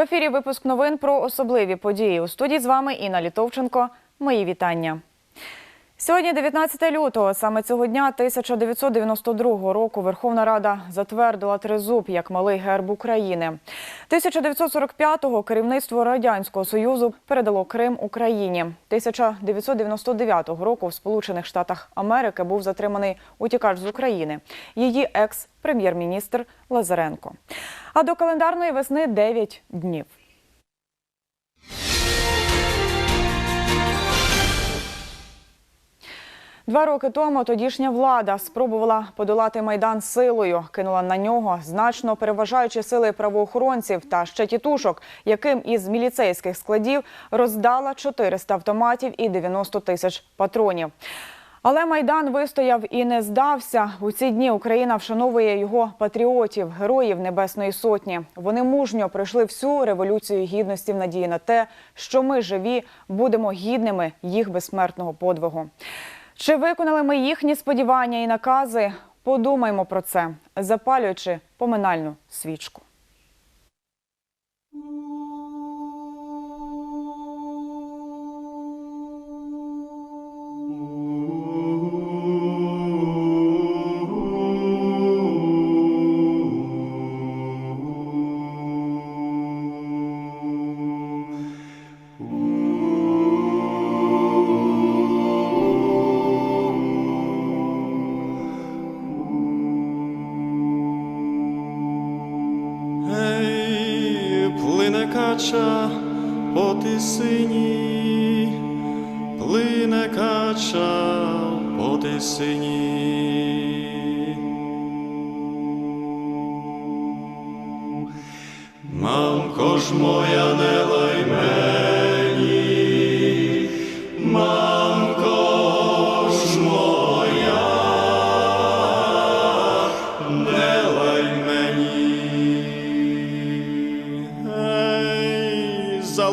ефірі випуск новин про особливі події. У студії з вами Інна Літовченко. Мої вітання. Сьогодні, 19 лютого, саме цього дня 1992 року Верховна Рада затвердила тризуб як малий герб України. 1945-го керівництво Радянського Союзу передало Крим Україні. 1999 року в Сполучених Штатах Америки був затриманий утікач з України. Її екс-прем'єр-міністр Лазаренко. А до календарної весни 9 днів. Два роки тому тодішня влада спробувала подолати майдан силою, кинула на нього значно переважаючи сили правоохоронців та ще тітушок, яким із міліцейських складів роздала 400 автоматів і 90 тисяч патронів. Але майдан вистояв і не здався. У ці дні Україна вшановує його патріотів, героїв Небесної Сотні. Вони мужньо пройшли всю революцію гідності в надії на те, що ми живі будемо гідними їх безсмертного подвигу. Чи виконали ми їхні сподівання і накази? Подумаймо про це, запалюючи поминальну свічку. По тисині, плине кача по тисині. Мамко ж моя не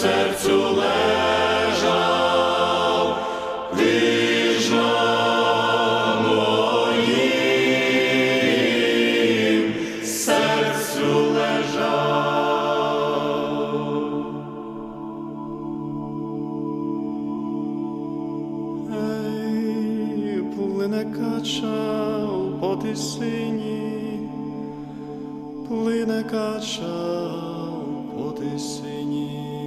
Серцю лежав, на моїм серцю лежав. Ей, плине кача по тисині, плине кача тисині.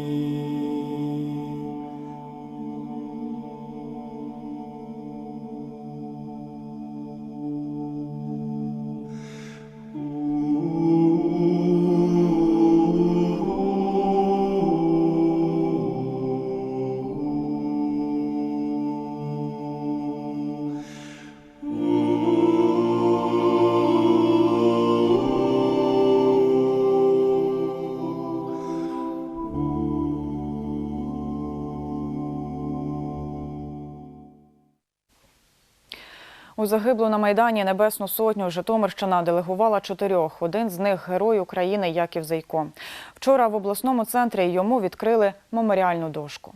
У загиблу на Майдані Небесну Сотню Житомирщина делегувала чотирьох. Один з них – герой України Яків Зайко. Вчора в обласному центрі йому відкрили меморіальну дошку.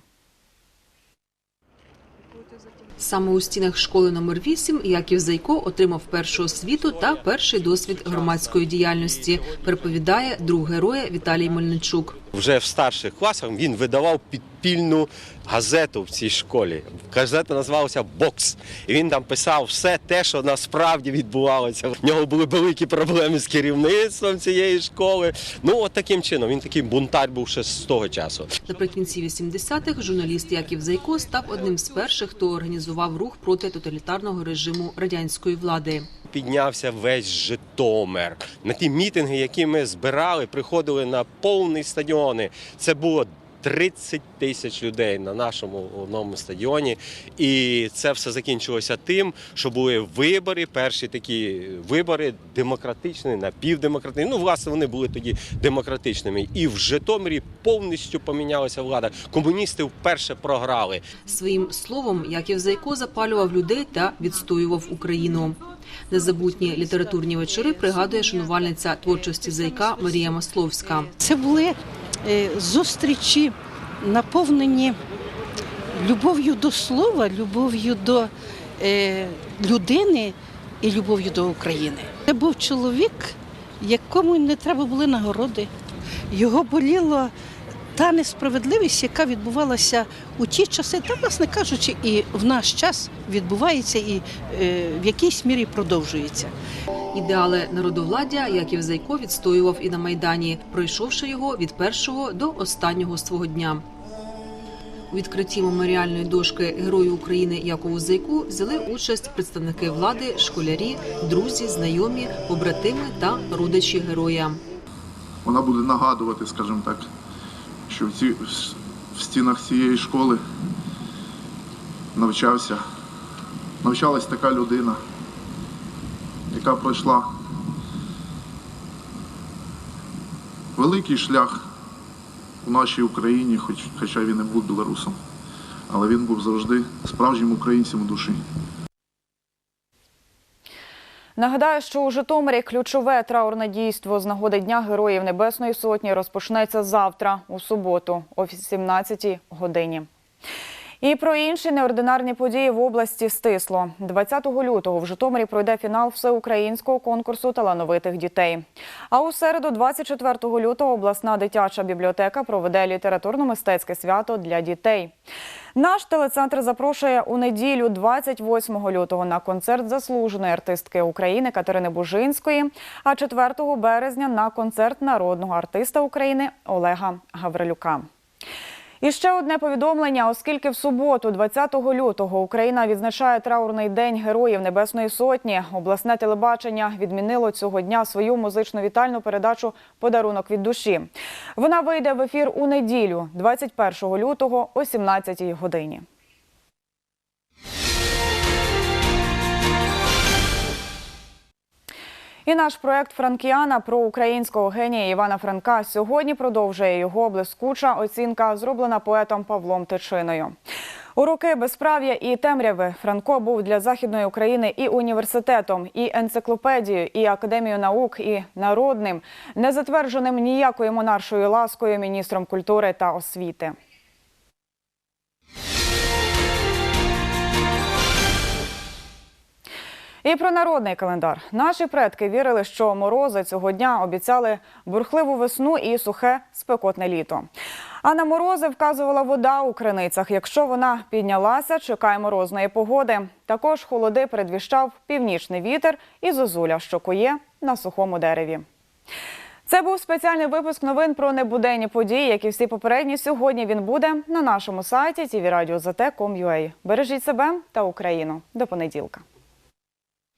Саме у стінах школи номер 8 Яків Зайко отримав першу освіту та перший досвід громадської діяльності. Переповідає друг героя Віталій Мельничук. Вже в старших класах він видавав підпільну газету в цій школі. Газета називалася Бокс. І він там писав все те, що насправді відбувалося. В нього були великі проблеми з керівництвом цієї школи. Ну, от таким чином, він такий бунтар був ще з того часу. Наприкінці 80-х журналіст Яків Зайко став одним з перших, хто організував рух проти тоталітарного режиму радянської влади. Піднявся весь Житомир. На ті мітинги, які ми збирали, приходили на повні стадіони. Це було 30 тисяч людей на нашому одному стадіоні. І це все закінчилося тим, що були вибори, перші такі вибори демократичні, напівдемократичні. Ну, власне, вони були тоді демократичними. І в Житомирі повністю помінялася влада. Комуністи вперше програли. Своїм словом Яків Зайко запалював людей та відстоював Україну. Незабутні літературні вечори пригадує шанувальниця творчості Зайка Марія Масловська. Це були зустрічі, наповнені любов'ю до слова, любов'ю до е, людини і любов'ю до України. Це був чоловік, якому не треба були нагороди. Його боліло та несправедливість, яка відбувалася у ті часи, та, власне кажучи, і в наш час відбувається і е, в якійсь мірі продовжується. Ідеали народовладдя Яків Зайко відстоював і на майдані, пройшовши його від першого до останнього свого дня. У відкритті меморіальної дошки Герою України Якову Зайку взяли участь представники влади, школярі, друзі, знайомі, побратими та родичі героя. вона буде нагадувати, скажімо так, що в, ці, в стінах цієї школи навчався, навчалась така людина, яка пройшла великий шлях у нашій Україні, хоч, хоча він і був білорусом, але він був завжди справжнім українцем у душі. Нагадаю, що у Житомирі ключове траурне дійство з нагоди Дня Героїв Небесної Сотні розпочнеться завтра, у суботу, о 17 годині. І про інші неординарні події в області стисло. 20 лютого в Житомирі пройде фінал всеукраїнського конкурсу талановитих дітей. А у середу, 24 лютого, обласна дитяча бібліотека проведе літературно-мистецьке свято для дітей. Наш телецентр запрошує у неділю, 28 лютого, на концерт заслуженої артистки України Катерини Бужинської, а 4 березня на концерт народного артиста України Олега Гаврилюка. І ще одне повідомлення, оскільки в суботу, 20 лютого, Україна відзначає траурний день Героїв Небесної Сотні. Обласне телебачення відмінило цього дня свою музично-вітальну передачу Подарунок від душі. Вона вийде в ефір у неділю, 21 лютого о 17 годині. І наш проект Франкіана про українського генія Івана Франка сьогодні продовжує його блискуча оцінка, зроблена поетом Павлом Тичиною. У роки безправ'я і темряви Франко був для західної України і університетом, і енциклопедією, і академією наук, і народним, не затвердженим ніякою монаршою ласкою міністром культури та освіти. І про народний календар. Наші предки вірили, що морози цього дня обіцяли бурхливу весну і сухе спекотне літо. А на морози вказувала вода у криницях. Якщо вона піднялася, чекає морозної погоди. Також холоди передвіщав північний вітер і зозуля, що кує на сухому дереві. Це був спеціальний випуск новин про небуденні події, як і всі попередні. Сьогодні він буде на нашому сайті tvradio.zt.com.ua. Бережіть себе та Україну. До понеділка.